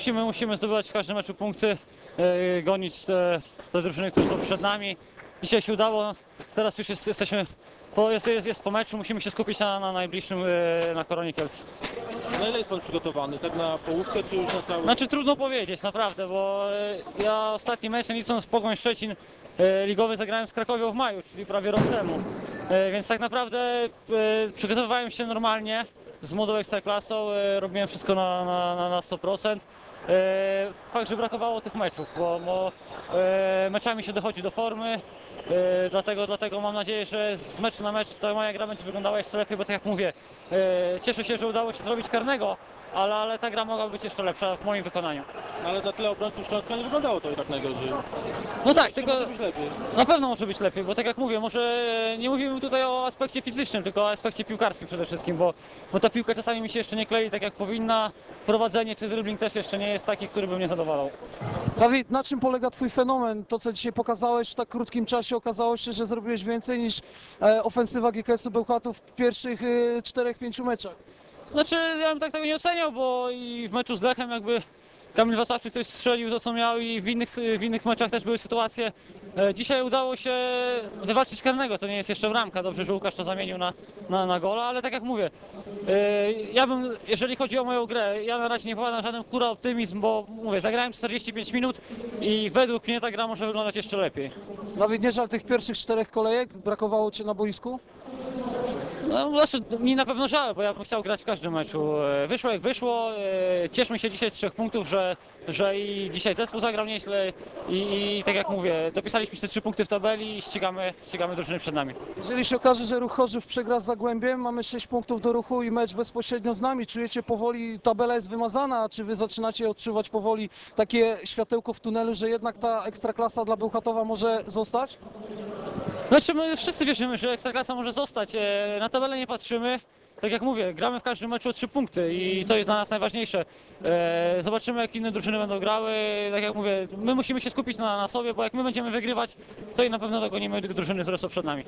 musimy, musimy zdobywać w każdym meczu punkty, e, gonić te, te drużyny, które są przed nami. Dzisiaj się udało, teraz już jest, jesteśmy, po, jest, jest, jest po meczu, musimy się skupić na, na najbliższym, e, na Koronie Kielc. Na ile jest pan przygotowany? Tak na połówkę, czy już na cały? Znaczy trudno powiedzieć, naprawdę, bo e, ja ostatni mecz, licząc Pogoń Szczecin, ligowy zagrałem z Krakowią w maju, czyli prawie rok temu. E, Więc tak naprawdę e, przygotowywałem się normalnie z młodą ekstraklasą, e, robiłem wszystko na, na, na, na 100%. E, Fakt, że brakowało tych meczów, bo, bo meczami się dochodzi do formy, dlatego, dlatego mam nadzieję, że z meczu na mecz ta moja gra będzie wyglądała jeszcze lepiej, bo tak jak mówię, cieszę się, że udało się zrobić karnego, ale, ale ta gra mogła być jeszcze lepsza w moim wykonaniu. Ale dla tyle obrońców Śląska nie wyglądało to i tak najgorzej. No tak, Tylko... tylko Może być lepiej. na pewno może być lepiej, bo tak jak mówię, może nie mówimy tutaj o aspekcie fizycznym, tylko o aspekcie piłkarskim przede wszystkim, bo, bo ta piłka czasami mi się jeszcze nie klei tak jak powinna. Prowadzenie czy dribbling też jeszcze nie jest taki, który bym nie zadowalał. Dawid, na czym polega twój fenomen? To, co dzisiaj pokazałeś w tak krótkim czasie, okazało się, że zrobiłeś więcej niż e, ofensywa GKS-u Bełchatów w pierwszych e, czterech, pięciu meczach. Znaczy, ja bym tak tego nie oceniał, bo i w meczu z Lechem jakby Kamil Wasawczyk coś strzelił to co miał i w innych, w innych meczach też były sytuacje. E, Dzisiaj udało się wywalczyć karnego, to nie jest jeszcze bramka, dobrze, że Łukasz to zamienił na, na, na gola, ale tak jak mówię, e, ja bym, jeżeli chodzi o moją grę, ja na razie nie wkładam żaden hura optymizm, bo mówię, zagrałem 45 minut i według mnie ta gra może wyglądać jeszcze lepiej. Dawid, nie żal tych pierwszych czterech kolejek? Brakowało cię na boisku? No, znaczy, mi na pewno żal, bo ja bym chciał grać w każdym meczu. E, Wyszło jak wyszło. e, Cieszmy się dzisiaj z trzech punktów, że, że i dzisiaj zespół zagrał nieźle i, i tak jak mówię, dopisaliśmy te trzy punkty w tabeli i ścigamy, ścigamy drużyny przed nami. Jeżeli się okaże, że Ruch Chorzów przegra z Zagłębiem, mamy 6 punktów do ruchu i mecz bezpośrednio z nami. Czujecie powoli, tabela jest wymazana, czy wy zaczynacie odczuwać powoli takie światełko w tunelu, że jednak ta ekstraklasa dla Bełchatowa może zostać? Znaczy my wszyscy wierzymy, że Ekstraklasa może zostać. E, Na tabelę nie patrzymy. Tak jak mówię, gramy w każdym meczu o trzy punkty i to jest dla nas najważniejsze. E, Zobaczymy jak inne drużyny będą grały. Tak jak mówię, my musimy się skupić na, na sobie, bo jak my będziemy wygrywać, to i na pewno dogonimy drużyny, które są przed nami.